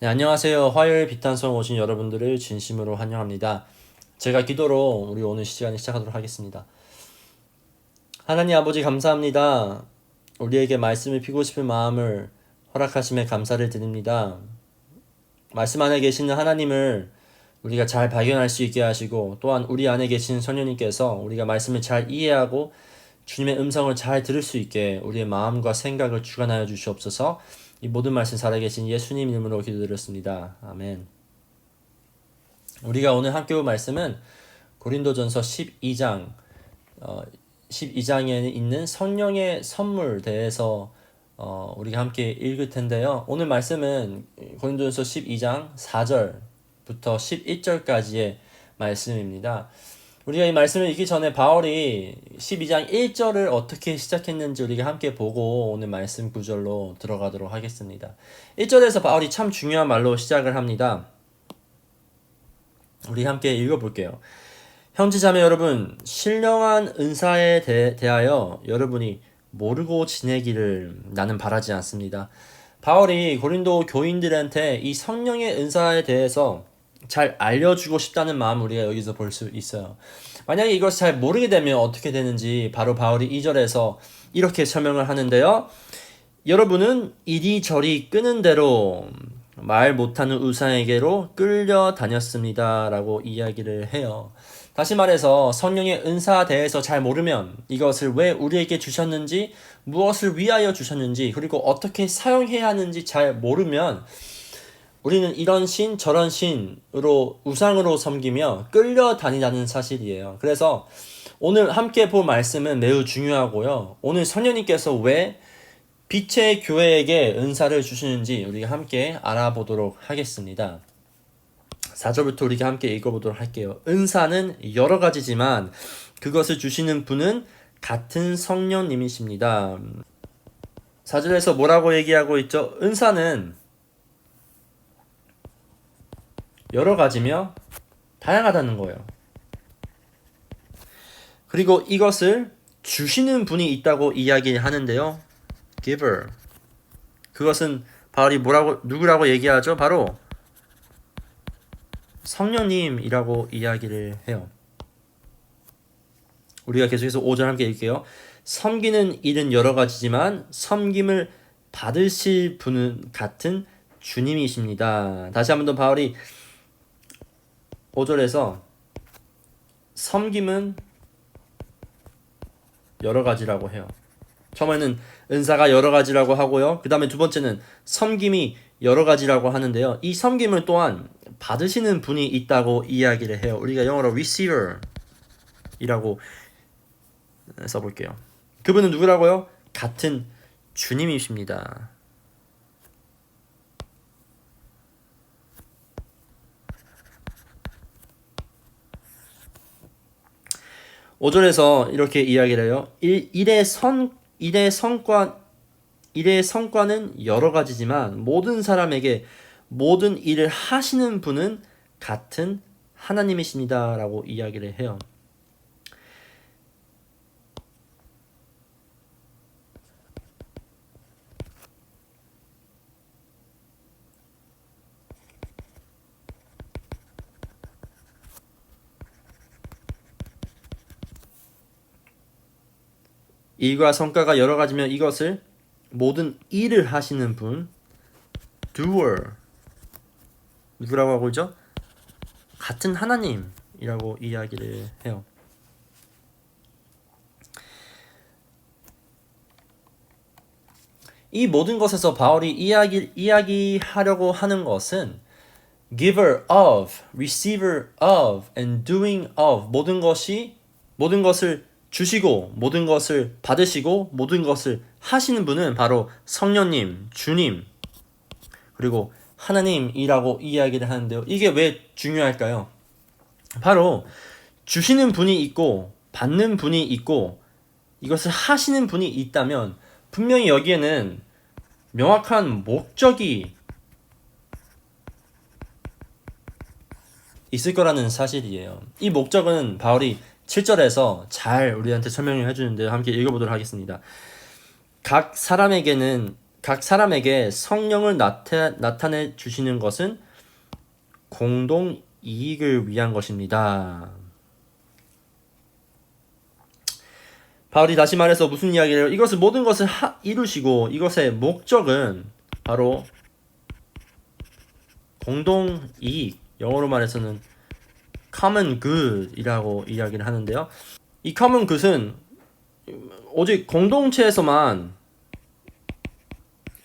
네, 안녕하세요. 화요일 비탄성 오신 여러분들을 진심으로 환영합니다. 제가 기도로 우리 오늘 시간을 시작하도록 하겠습니다. 하나님 아버지 감사합니다. 우리에게 말씀을 피고 싶은 마음을 허락하심에 감사를 드립니다. 말씀 안에 계시는 하나님을 우리가 잘 발견할 수 있게 하시고 또한 우리 안에 계신 성령님께서 우리가 말씀을 잘 이해하고 주님의 음성을 잘 들을 수 있게 우리의 마음과 생각을 주관하여 주시옵소서. 이 모든 말씀 살아계신 예수님 이름으로 기도드렸습니다. 아멘. 우리가 오늘 함께 볼 말씀은 고린도전서 12장 어, 12장에 있는 성령의 선물 대해서 어, 우리가 함께 읽을 텐데요. 오늘 말씀은 고린도전서 12장 4절부터 11절까지의 말씀입니다. 우리가 이 말씀을 읽기 전에 바울이 12장 1절을 어떻게 시작했는지 우리가 함께 보고 오늘 말씀 구절로 들어가도록 하겠습니다. 1절에서 바울이 참 중요한 말로 시작을 합니다. 우리 함께 읽어볼게요. 형제자매 여러분, 신령한 은사에 대, 대하여 여러분이 모르고 지내기를 나는 바라지 않습니다. 바울이 고린도 교인들한테 이 성령의 은사에 대해서 잘 알려주고 싶다는 마음 우리가 여기서 볼 수 있어요. 만약에 이것을 잘 모르게 되면 어떻게 되는지 바로 바울이 2절에서 이렇게 설명을 하는데요. 여러분은 이리저리 끄는 대로 말 못하는 우상에게로 끌려 다녔습니다. 라고 이야기를 해요. 다시 말해서 성령의 은사에 대해서 잘 모르면 이것을 왜 우리에게 주셨는지, 무엇을 위하여 주셨는지, 그리고 어떻게 사용해야 하는지 잘 모르면 우리는 이런 신 저런 신으로 우상으로 섬기며 끌려다니다는 사실이에요. 그래서 오늘 함께 볼 말씀은 매우 중요하고요. 오늘 성령님께서 왜 빛의 교회에게 은사를 주시는지 우리가 함께 알아보도록 하겠습니다. 4절부터 우리가 함께 읽어보도록 할게요. 은사는 여러 가지지만 그것을 주시는 분은 같은 성령님이십니다. 4절에서 뭐라고 얘기하고 있죠? 은사는 여러 가지며 다양하다는 거예요. 그리고 이것을 주시는 분이 있다고 이야기하는데요. giver. 그것은 바울이 뭐라고 누구라고 얘기하죠? 바로 성령님이라고 이야기를 해요. 우리가 계속해서 5절 함께 읽게요. 섬기는 일은 여러 가지지만 섬김을 받으실 분은 같은 주님이십니다. 다시 한 번 더 바울이 5절에서 섬김은 여러 가지라고 해요. 처음에는 은사가 여러 가지라고 하고요. 그 다음에 두 번째는 섬김이 여러 가지라고 하는데요. 이 섬김을 또한 받으시는 분이 있다고 이야기를 해요. 우리가 영어로 receiver 이라고 써볼게요. 그분은 누구라고요? 같은 주님이십니다. 5절에서 이렇게 이야기를 해요. 일, 일의 선, 일의 성과, 일의 성과는 여러 가지지만 모든 사람에게 모든 일을 하시는 분은 같은 하나님이십니다. 라고 이야기를 해요. 일과 성과가 여러 가지면 이것을 모든 일을 하시는 분 doer 누구라고 하고 있죠? 같은 하나님이라고 이야기를 해요. 이 모든 것에서 바울이 이야기 이야기하려고 하는 것은 giver of, receiver of, and doing of 모든 것이 모든 것을 주시고 모든 것을 받으시고 모든 것을 하시는 분은 바로 성령님, 주님, 그리고 하나님이라고 이야기를 하는데요. 이게 왜 중요할까요? 바로 주시는 분이 있고 받는 분이 있고 이것을 하시는 분이 있다면 분명히 여기에는 명확한 목적이 있을 거라는 사실이에요. 이 목적은 바울이 7절에서 잘 우리한테 설명을 해주는데 함께 읽어보도록 하겠습니다. 각 사람에게는 각 사람에게 성령을 나타, 나타내 주시는 것은 공동 이익을 위한 것입니다. 바울이 다시 말해서 무슨 이야기를 이것을 모든 것을 하, 이루시고 이것의 목적은 바로 공동 이익 영어로 말해서는 common good이라고 이야기를 하는데요. 이 common good은 오직 공동체에서만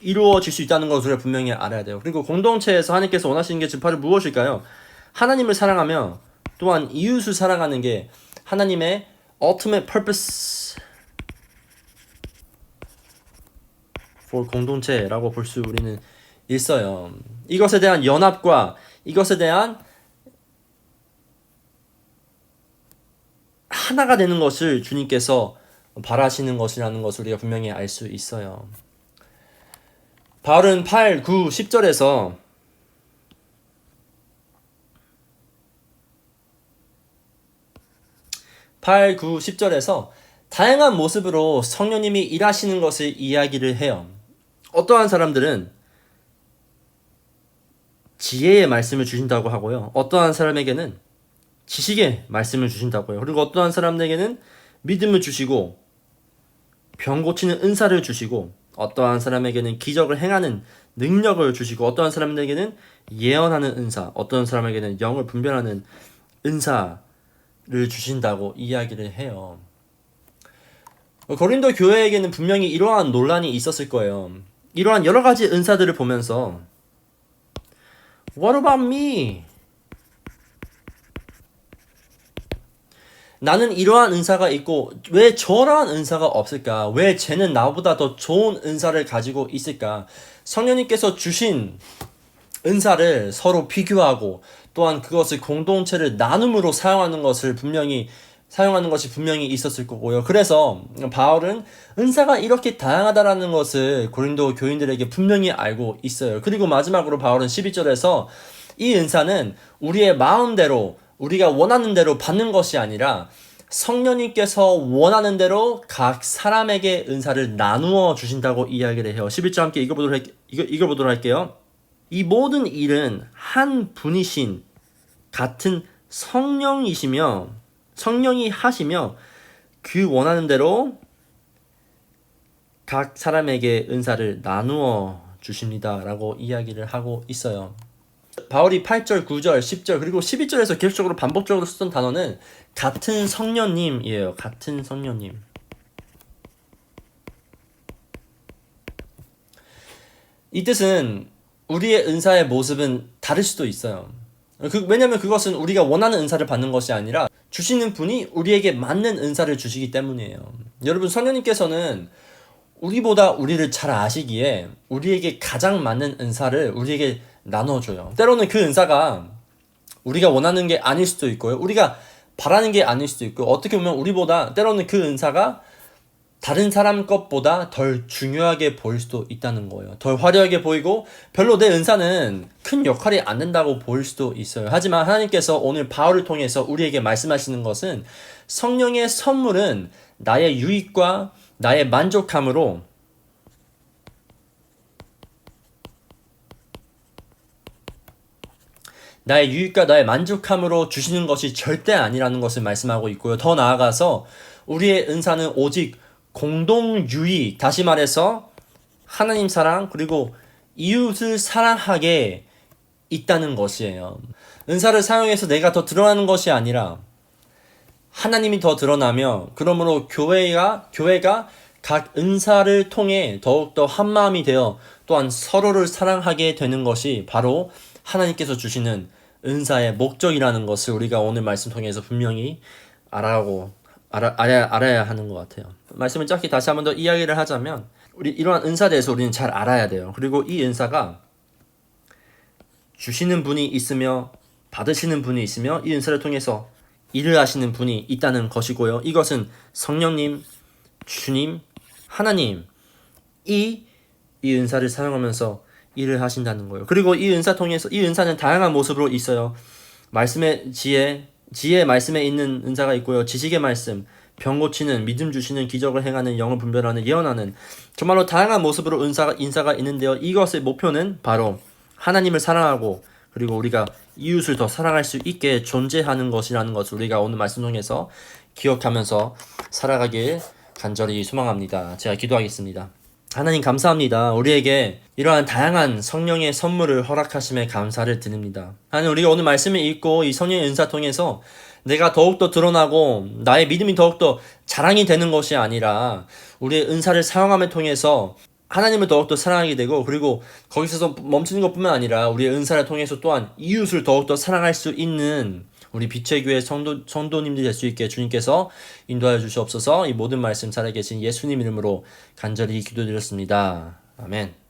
이루어질 수 있다는 것을 분명히 알아야 돼요. 그리고 공동체에서 하나님께서 원하시는 게 바로 무엇일까요? 하나님을 사랑하며 또한 이웃을 사랑하는 게 하나님의 ultimate purpose for 공동체라고 볼 수 우리는 있어요. 이것에 대한 연합과 이것에 대한 하나가 되는 것을 주님께서 바라시는 것이라는 것을 우리가 분명히 알 수 있어요. 바울은 8, 9, 10절에서 (8, 9, 10절에서) 다양한 모습으로 성령님이 일하시는 것을 이야기를 해요. 어떠한 사람들은 지혜의 말씀을 주신다고 하고요. 어떠한 사람에게는 지식의 말씀을 주신다고요. 그리고 어떠한 사람에게는 믿음을 주시고 병 고치는 은사를 주시고 어떠한 사람에게는 기적을 행하는 능력을 주시고 어떠한 사람에게는 예언하는 은사, 어떠한 사람에게는 영을 분별하는 은사를 주신다고 이야기를 해요. 고린도 교회에게는 분명히 이러한 논란이 있었을 거예요. 이러한 여러 가지 은사들을 보면서 What about me? 나는 이러한 은사가 있고 왜 저러한 은사가 없을까? 왜 쟤는 나보다 더 좋은 은사를 가지고 있을까? 성령님께서 주신 은사를 서로 비교하고 또한 그것을 공동체를 나눔으로 사용하는 것을 분명히 사용하는 것이 분명히 있었을 거고요. 그래서 바울은 은사가 이렇게 다양하다라는 것을 고린도 교인들에게 분명히 알고 있어요. 그리고 마지막으로 바울은 12절에서 이 은사는 우리의 마음대로 우리가 원하는 대로 받는 것이 아니라 성령님께서 원하는 대로 각 사람에게 은사를 나누어 주신다고 이야기를 해요. 11절 함께 읽어보도록, 할, 읽어, 읽어보도록 할게요. 이 모든 일은 한 분이신 같은 성령이시며 성령이 하시며 그 원하는 대로 각 사람에게 은사를 나누어 주십니다라고 이야기를 하고 있어요. 바울이 8절, 9절, 10절 그리고 12절에서 계속적으로 반복적으로 쓰던 단어는 같은 성령님이에요. 같은 성령님. 이 뜻은 우리의 은사의 모습은 다를 수도 있어요. 그, 왜냐면 그것은 우리가 원하는 은사를 받는 것이 아니라 주시는 분이 우리에게 맞는 은사를 주시기 때문이에요. 여러분, 성령님께서는 우리보다 우리를 잘 아시기에 우리에게 가장 맞는 은사를 우리에게 나눠줘요. 때로는 그 은사가 우리가 원하는 게 아닐 수도 있고요. 우리가 바라는 게 아닐 수도 있고, 어떻게 보면 우리보다 때로는 그 은사가 다른 사람 것보다 덜 중요하게 보일 수도 있다는 거예요. 덜 화려하게 보이고 별로 내 은사는 큰 역할이 안 된다고 보일 수도 있어요. 하지만 하나님께서 오늘 바울을 통해서 우리에게 말씀하시는 것은 성령의 선물은 나의 유익과 나의 만족함으로 나의 유익과 나의 만족함으로 주시는 것이 절대 아니라는 것을 말씀하고 있고요. 더 나아가서 우리의 은사는 오직 공동 유익, 다시 말해서 하나님 사랑 그리고 이웃을 사랑하게 있다는 것이에요. 은사를 사용해서 내가 더 드러나는 것이 아니라 하나님이 더 드러나며 그러므로 교회가 교회가 각 은사를 통해 더욱더 한 마음이 되어 또한 서로를 사랑하게 되는 것이 바로 하나님께서 주시는 은사의 목적이라는 것을 우리가 오늘 말씀 통해서 분명히 알아고 알아, 알아야, 알아야 하는 것 같아요. 말씀을 짧게 다시 한 번 더 이야기를 하자면 우리 이러한 은사에 대해서 우리는 잘 알아야 돼요. 그리고 이 은사가 주시는 분이 있으며 받으시는 분이 있으며 이 은사를 통해서 일을 하시는 분이 있다는 것이고요. 이것은 성령님, 주님, 하나님 이, 이 은사를 사용하면서 일을 하신다는 거예요. 그리고 이 은사 통해서 이 은사는 다양한 모습으로 있어요. 말씀의 지혜, 지혜의 말씀에 있는 은사가 있고요. 지식의 말씀, 병 고치는 믿음 주시는 기적을 행하는 영을 분별하는 예언하는 정말로 다양한 모습으로 은사가 인사가 있는데요. 이것의 목표는 바로 하나님을 사랑하고 그리고 우리가 이웃을 더 사랑할 수 있게 존재하는 것이라는 것을 우리가 오늘 말씀 통해서 기억하면서 살아가길 간절히 소망합니다. 제가 기도하겠습니다. 하나님 감사합니다. 우리에게 이러한 다양한 성령의 선물을 허락하심에 감사를 드립니다. 하나님 우리가 오늘 말씀을 읽고 이 성령의 은사 통해서 내가 더욱더 드러나고 나의 믿음이 더욱더 자랑이 되는 것이 아니라 우리의 은사를 사용함을 통해서 하나님을 더욱더 사랑하게 되고 그리고 거기서 멈추는 것뿐만 아니라 우리의 은사를 통해서 또한 이웃을 더욱더 사랑할 수 있는 우리 빛의 교회 성도, 성도님들이 될 수 있게 주님께서 인도하여 주시옵소서 이 모든 말씀 살아계신 예수님 이름으로 간절히 기도드렸습니다. 아멘.